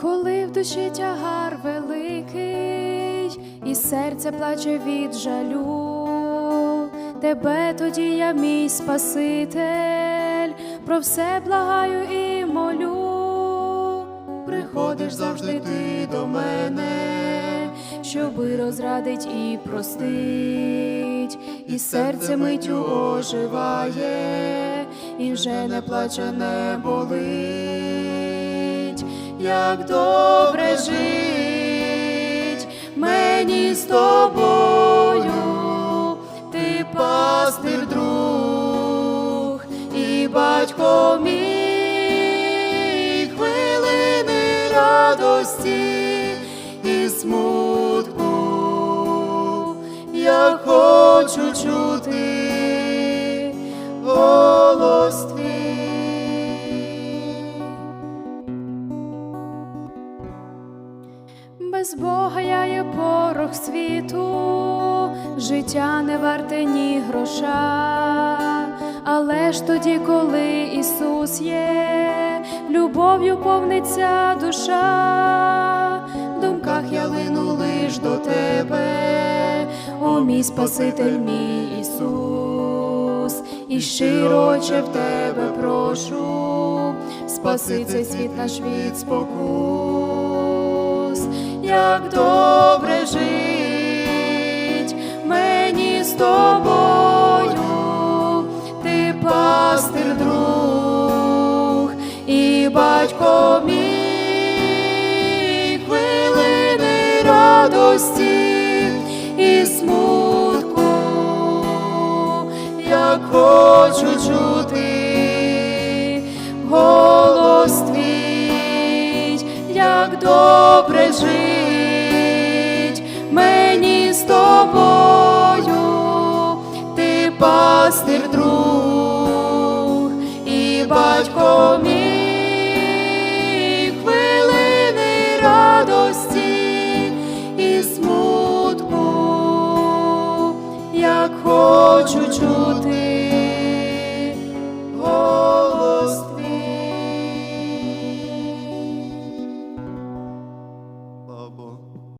Коли в душі тягар великий, і серце плаче від жалю, тебе тоді я мій Спаситель, про все благаю і молю. Приходиш завжди ти до мене, щоби розрадить і простить, і серце миттю оживає, і вже не плаче, не болить, як добре жить. Мені з тобою, ти пастир друг і батько мій, хвилини радості і смутку, я хочу чути Без Бога я є порох світу, життя не варте ні гроша, але ж тоді, коли Ісус є, любов'ю повниться душа, в думках я лину лиш до тебе, о мій Спаситель, мій Ісус, і щиро Отче, в тебе прошу, спаси цей світ наш від спокус, як добре жить. Мені з тобою, ти пастир друг і батько мій, хвилини радості і смутку, як хочу чути голос твій, як добре жить пастир друг і батько мій, хвилини радості і смутку, як хочу чути